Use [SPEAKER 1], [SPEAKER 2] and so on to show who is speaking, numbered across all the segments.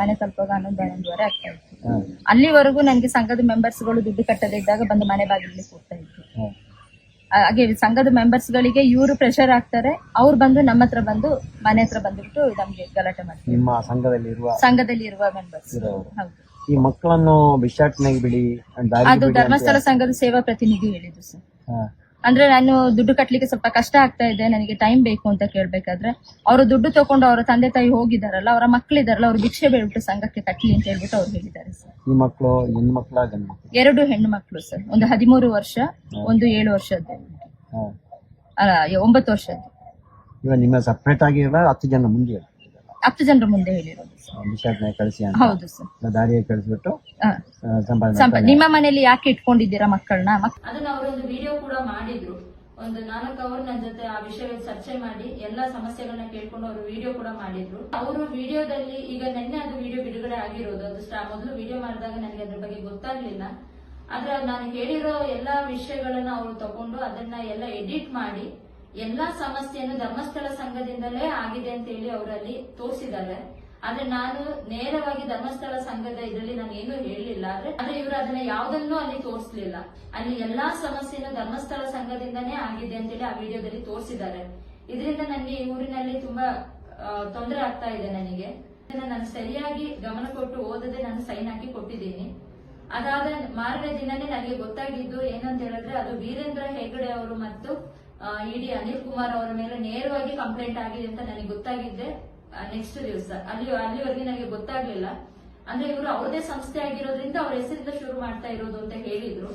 [SPEAKER 1] ಮನೆ ತಲುಪುವಾಗ ಹನ್ನೊಂದು ಹನ್ನೊಂದುವರೆ ಆಗ್ತಾ ಇತ್ತು ಅಲ್ಲಿವರೆಗೂ ನನಗೆ ಸಂಘದ ಮೆಂಬರ್ಸ್ಗಳು ದುಡ್ಡು ಕಟ್ಟದೇ ಇದ್ದಾಗ ಬಂದು ಮನೆ ಬಾಗಿಲಿಗೆ ಹೋಗ್ತಾ ಇತ್ತು. ಹಾಗೆ ಸಂಘದ ಮೆಂಬರ್ಸ್ ಗಳಿಗೆ ಇವರು ಪ್ರೆಷರ್ ಆಗ್ತಾರೆ ಅವ್ರು ಬಂದು ನಮ್ಮ ಹತ್ರ ಬಂದು ಮನೆ ಹತ್ರ ಬಂದ್ಬಿಟ್ಟು ನಮ್ಗೆ ಗಲಾಟೆ ಮಾಡ್ತಾರೆ.
[SPEAKER 2] ನಿಮ್ಮ ಸಂಘದಲ್ಲಿ ಇರುವ
[SPEAKER 1] ಸಂಘದಲ್ಲಿ ಇರುವ ಮೆಂಬರ್ಸ್. ಹೌದು.
[SPEAKER 2] ಈ ಮಕ್ಕಳನ್ನು ಬಿಸಾಟ್ನಾಗ ಬಿಡಿ
[SPEAKER 1] ಅದು ಧರ್ಮಸ್ಥಳ ಸಂಘದ ಸೇವಾ ಪ್ರತಿನಿಧಿ ಹೇಳಿದ್ರು ಸರ್. ಅಂದ್ರೆ ನಾನು ದುಡ್ಡು ಕಟ್ಲಿಕ್ಕೆ ಸ್ವಲ್ಪ ಕಷ್ಟ ಆಗ್ತಾ ಇದೆ ನನಗೆ ಟೈಮ್ ಬೇಕು ಅಂತ ಕೇಳ್ಬೇಕಾದ್ರೆ ಅವರು ದುಡ್ಡು ತಗೊಂಡು ಅವರ ತಂದೆ ತಾಯಿ ಹೋಗಿದಾರಲ್ಲ ಅವರ ಮಕ್ಕಳಿದಾರಲ್ಲ ಅವ್ರು ಭಿಕ್ಷೆ ಬೇಡ್ಬಿಟ್ಟು ಸಂಘಕ್ಕೆ ಕಟ್ಟಲಿ ಅಂತ ಹೇಳ್ಬಿಟ್ಟು ಅವ್ರು ಹೇಳಿದ್ದಾರೆ ಸರ್.
[SPEAKER 2] ಈ ಮಕ್ಕಳು ಹೆಣ್ಣು ಮಕ್ಕಳ ಗಂಡು ಮಕ್ಕಳು
[SPEAKER 1] ಎರಡು ಹೆಣ್ಣು ಮಕ್ಕಳು ಸರ್ ಒಂದು ಹದಿಮೂರು ವರ್ಷ ಒಂದು ಏಳು ವರ್ಷದ್ದು. ಅಲ್ಲ ಒಂಬತ್ತು ವರ್ಷದ್ದು.
[SPEAKER 2] ಇವಾಗ ನಿಮ್ಮ ಸಪ್ರೇಟ್ ಆಗಿರಲ್ಲ ಹತ್ತು ಜನ ಮುಂದೆ
[SPEAKER 1] ಹತ್ತು ಜನರ ಮುಂದೆ ಹೇಳಿರೋದು ಸರ್.
[SPEAKER 2] ಬಿಸಾಟ್ನಾಗ ಕಳಿಸಿ
[SPEAKER 1] ಹೌದು ಸರ್.
[SPEAKER 2] ದಾರಿಗೆ ಕಳಿಸ್ಬಿಟ್ಟು
[SPEAKER 1] ಹಾ.
[SPEAKER 2] ಆ, ಸಂಪಾದನೆ
[SPEAKER 1] ನಿಮ್ಮ ಮನೆಯಲ್ಲಿ ಯಾಕೆ ಇಟ್ಕೊಂಡಿದ್ದೀರಾ ಮಕ್ಕಳನ್ನ?
[SPEAKER 3] ಅದನ್ನ ಅವರೊಂದು ವಿಡಿಯೋ ಕೂಡ ಮಾಡಿದ್ರು ಒಂದು ನಾಲ್ಕು ಅವರ್ ನನ್ನ ಜೊತೆ ಆ ವಿಷಯ ಚರ್ಚೆ ಮಾಡಿ ಎಲ್ಲಾ ಸಮಸ್ಯೆಗಳನ್ನ ಕೇಳ್ಕೊಂಡು ಅವರು ವಿಡಿಯೋ ಕೂಡ ಮಾಡಿದ್ರು. ಅವರು ವಿಡಿಯೋದಲ್ಲಿ ಈಗ ನಿನ್ನೆ ಅದು ವಿಡಿಯೋ ಬಿಡುಗಡೆ ಆಗಿರೋದು. ಅದು ಮೊದಲು ವಿಡಿಯೋ ಮಾಡಿದಾಗ ನನಗೆ ಅದ್ರ ಬಗ್ಗೆ ಗೊತ್ತಾಗ್ಲಿಲ್ಲ. ಆದ್ರೆ ನಾನು ಹೇಳಿರೋ ಎಲ್ಲಾ ವಿಷಯಗಳನ್ನ ಅವರು ತಗೊಂಡು ಅದನ್ನ ಎಲ್ಲ ಎಡಿಟ್ ಮಾಡಿ ಎಲ್ಲಾ ಸಮಸ್ಯೆಯನ್ನು ಧರ್ಮಸ್ಥಳ ಸಂಘದಿಂದಲೇ ಆಗಿದೆ ಅಂತ ಹೇಳಿ ಅವರಲ್ಲಿ ತೋರಿಸಿದ್ದಾರೆ. ಆದ್ರೆ ನಾನು ನೇರವಾಗಿ ಧರ್ಮಸ್ಥಳ ಸಂಘದ ಇದರಲ್ಲಿ ನಾನು ಏನು ಹೇಳಲಿಲ್ಲ. ಆದ್ರೆ ಆದ್ರೆ ಇವರು ಅದನ್ನ ಯಾವುದನ್ನೂ ಅಲ್ಲಿ ತೋರಿಸ್ಲಿಲ್ಲ. ಅಲ್ಲಿ ಎಲ್ಲಾ ಸಮಸ್ಯೆಯನ್ನು ಧರ್ಮಸ್ಥಳ ಸಂಘದಿಂದನೇ ಆಗಿದೆ ಅಂತ ಹೇಳಿ ಆ ವಿಡಿಯೋದಲ್ಲಿ ತೋರಿಸಿದ್ದಾರೆ. ಇದರಿಂದ ನನಗೆ ಈ ಊರಿನಲ್ಲಿ ತುಂಬಾ ತೊಂದರೆ ಆಗ್ತಾ ಇದೆ ನನಗೆ. ನಾನು ಸರಿಯಾಗಿ ಗಮನ ಕೊಟ್ಟು ಓದದೆ ನಾನು ಸೈನ್ ಹಾಕಿ ಕೊಟ್ಟಿದ್ದೀನಿ. ಅದಾದ ಮಾರನೇ ದಿನನೇ ನನಗೆ ಗೊತ್ತಾಗಿದ್ದು ಏನಂತ ಹೇಳಿದ್ರೆ ಅದು ವೀರೇಂದ್ರ ಹೆಗಡೆ ಅವರು ಮತ್ತು ಇಡಿ ಅನಿಲ್ ಕುಮಾರ್ ಅವರ ಮೇಲೆ ನೇರವಾಗಿ ಕಂಪ್ಲೇಂಟ್ ಆಗಿದೆ ಅಂತ ನನಗೆ ಗೊತ್ತಾಗಿದ್ದೆ ನೆಕ್ಸ್ಟ್ ದಿವಸ. ಅಲ್ಲಿ, ಅಲ್ಲಿವರೆಗೆ ನನಗೆ ಗೊತ್ತಾಗ್ಲಿಲ್ಲ. ಅಂದ್ರೆ ಇವರು ಅವ್ರದೇ ಸಂಸ್ಥೆ ಆಗಿರೋದ್ರಿಂದ ಅವ್ರ ಹೆಸರಿಂದ ಶುರು ಮಾಡ್ತಾ ಇರೋದು ಅಂತ ಹೇಳಿದ್ರು.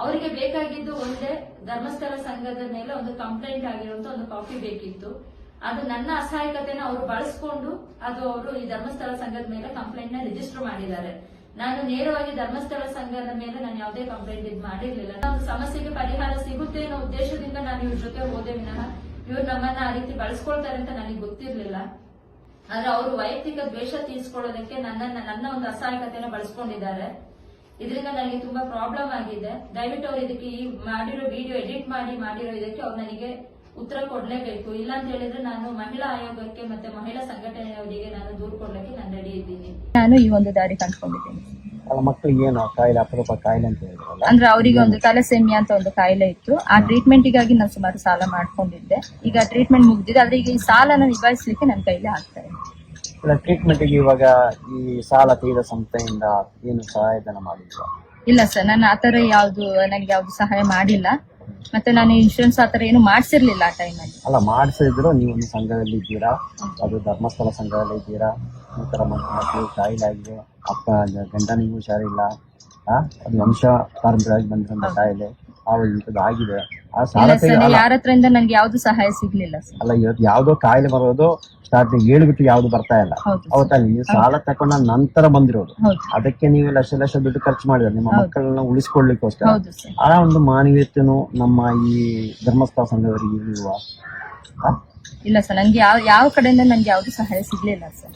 [SPEAKER 3] ಅವರಿಗೆ ಬೇಕಾಗಿದ್ದು ಒಂದೇ ಧರ್ಮಸ್ಥಳ ಸಂಘದ ಮೇಲೆ ಒಂದು ಕಂಪ್ಲೇಂಟ್ ಆಗಿರುವಂತ ಒಂದು ಕಾಪಿ ಬೇಕಿತ್ತು. ಅದು ನನ್ನ ಅಸಹಾಯಕತೆನ ಅವರು ಬಳಸ್ಕೊಂಡು ಅದು ಅವರು ಈ ಧರ್ಮಸ್ಥಳ ಸಂಘದ ಮೇಲೆ ಕಂಪ್ಲೇಂಟ್ನ ರಿಜಿಸ್ಟರ್ ಮಾಡಿದ್ದಾರೆ. ನಾನು ನೇರವಾಗಿ ಧರ್ಮಸ್ಥಳ ಸಂಘದ ಮೇಲೆ ನಾನು ಯಾವುದೇ ಕಂಪ್ಲೇಂಟ್ ಇದು ಮಾಡಿರ್ಲಿಲ್ಲ. ಒಂದು ಸಮಸ್ಯೆಗೆ ಪರಿಹಾರ ಸಿಗುತ್ತೆ ಅನ್ನೋ ಉದ್ದೇಶದಿಂದ ನಾನು ಇವ್ರ ಜೊತೆ ಹೋದೆ. ವಿನಃ ಇವ್ರು ನಮ್ಮನ್ನ ಆ ರೀತಿ ಬಳಸ್ಕೊಳ್ತಾರೆ ಅಂತ ನನಗೆ ಗೊತ್ತಿರ್ಲಿಲ್ಲ. ಆದ್ರೆ ಅವರು ವೈಯಕ್ತಿಕ ದ್ವೇಷ ತೀರ್ಸ್ಕೊಳ್ಳೋದಕ್ಕೆ ನನ್ನ ನನ್ನ ಒಂದು ಅಸಹಾಯಕತೆಯನ್ನು ಬಳಸ್ಕೊಂಡಿದ್ದಾರೆ. ಇದರಿಂದ ನನಗೆ ತುಂಬಾ ಪ್ರಾಬ್ಲಮ್ ಆಗಿದೆ. ದಯವಿಟ್ಟು ಅವರು ಇದಕ್ಕೆ ಈ ಮಾಡಿರೋ ವಿಡಿಯೋ ಎಡಿಟ್ ಮಾಡಿ, ಮಾಡಿರೋ ಇದಕ್ಕೆ ಅವ್ರು ನನಗೆ ಉತ್ತರ ಕೊಡ್ಲೇಬೇಕು. ಇಲ್ಲ ಅಂತ ಹೇಳಿದ್ರೆ ನಾನು ಮಹಿಳಾ ಆಯೋಗಕ್ಕೆ ಮತ್ತೆ ಮಹಿಳಾ ಸಂಘಟನೆಯವರಿಗೆ ನಾನು ದೂರು ಕೊಡ್ಲಿಕ್ಕೆ ನಾನು ರೆಡಿ ಇದ್ದೀನಿ.
[SPEAKER 1] ನಾನು ಈ ಒಂದು ದಾರಿ ಕಂಡುಕೊಂಡಿದ್ದೀನಿ.
[SPEAKER 2] ಅಲ್ಲ ಮಕ್ಕಳಿಗೆ ಏನು ಕಾಯಿಲೆ ಅಪರೂಪ ಕಾಯಿಲೆ ಅಂತ ಹೇಳಿದ್ರಲ್ಲ?
[SPEAKER 1] ಅಂದ್ರೆ ಅವರಿಗೆ ಒಂದು ತಲೆಸೆಮಿಯಾ ಅಂತ ಒಂದು ಕಾಯಿಲೆ ಇತ್ತು. ಆ ಟ್ರೀಟ್ಮೆಂಟ್ಗಾಗಿ ನಾನು ಸುಮಾರು ಸಾಲ ಮಾಡ್ಕೊಂಡಿದ್ದೆ. ಈಗ ಟ್ರೀಟ್ಮೆಂಟ್ ಮುಗಿದಿದೆ. ಆದ್ರೆ ಈಗ ಈ ಸಾಲನ ನಿಭಾಯಿಸಲಿಕ್ಕೆ ನನ್ನ ಕೈಲಿ ಆಗ್ತಾ ಇದೆ
[SPEAKER 2] ಟ್ರೀಟ್ಮೆಂಟ್ ಟ್ರೀಟ್ಮೆಂಟ್ಗೆ ಇವಾಗ ಈ ಸಾಲ ತೀರ ಸಂಸ್ಥೆಯಿಂದ ಏನು ಸಹಾಯಧನ ಮಾಡಿದ್ರು
[SPEAKER 1] ಇಲ್ಲ ಸರ್ ನಾನು ಆತರ ಯಾವ್ದು ನನಗೆ ಯಾವ್ದು ಸಹಾಯ ಮಾಡಿಲ್ಲ. ಮತ್ತೆ ನಾನು ಇನ್ಶೂರೆನ್ಸ್ ಆತರ ಏನು ಮಾಡ್ಸಿರ್ಲಿಲ್ಲ ಆ ಟೈಮಲ್ಲಿ
[SPEAKER 2] ಅಲ್ಲ. ಮಾಡಿಸಿದ್ರು. ನೀವು ಒಂದು ಸಂಘದಲ್ಲಿ ಇದ್ದೀರಾ? ಅದು ಧರ್ಮಸ್ಥಳ ಸಂಘದಲ್ಲಿ ಇದ್ದೀರಾ? ಈ ಥರ ಮಕ್ಕಳು ಕಾಯಿಲೆ ಆಗಿದೆ. ಅಪ್ಪ ಗಂಡನಿಗೂ ಹುಷಾರಿಲ್ಲ. ಆ, ಅದು ವಂಶ ಪಾರಂಪರ್ಯವಾಗಿ ಬಂದಿರೋ ಕಾಯಿಲೆ ಆ ಇಂಥದ್ದು ಆಗಿದೆ.
[SPEAKER 1] ಯಾರ ನನ್ಗೆ ಯಾವ್ದು ಸಹಾಯ ಸಿಗ್ಲಿಲ್ಲ ಸರ್.
[SPEAKER 2] ಅಲ್ಲ ಇವತ್ತು ಯಾವ್ದೋ ಕಾಯಿಲೆ ಬರೋದು ಸ್ಟಾರ್ಟಿಂಗ್ ಹೇಳ್ಬಿಟ್ಟು ಯಾವ್ದು ಬರ್ತಾ ಇಲ್ಲ. ಅವತ್ತಲ್ಲಿ ನೀವು ಸಾಲ ತಕೊಂಡ ನಂತರ ಬಂದಿರೋದು. ಅದಕ್ಕೆ ನೀವು ಲಕ್ಷ ಲಕ್ಷ ದುಡ್ಡು ಖರ್ಚು ಮಾಡಿದ್ರೆ ನಿಮ್ಮ ಮಕ್ಕಳನ್ನ ಉಳಿಸ್ಕೊಳ್ಲಿಕ್ಕೋಸ್ಕರ ಆ ಒಂದು ಮಾನವೀಯತೆನು ನಮ್ಮ ಈ ಧರ್ಮಸ್ಥಳ ಸಂಘದವರಿಗೆ?
[SPEAKER 1] ಇಲ್ಲ ಸರ್ ನಂಗೆ ಯಾವ ಯಾವ ಕಡೆಯಿಂದ ನಂಗೆ ಯಾವ್ದು ಸಹಾಯ ಸಿಗ್ಲಿಲ್ಲ ಸರ್.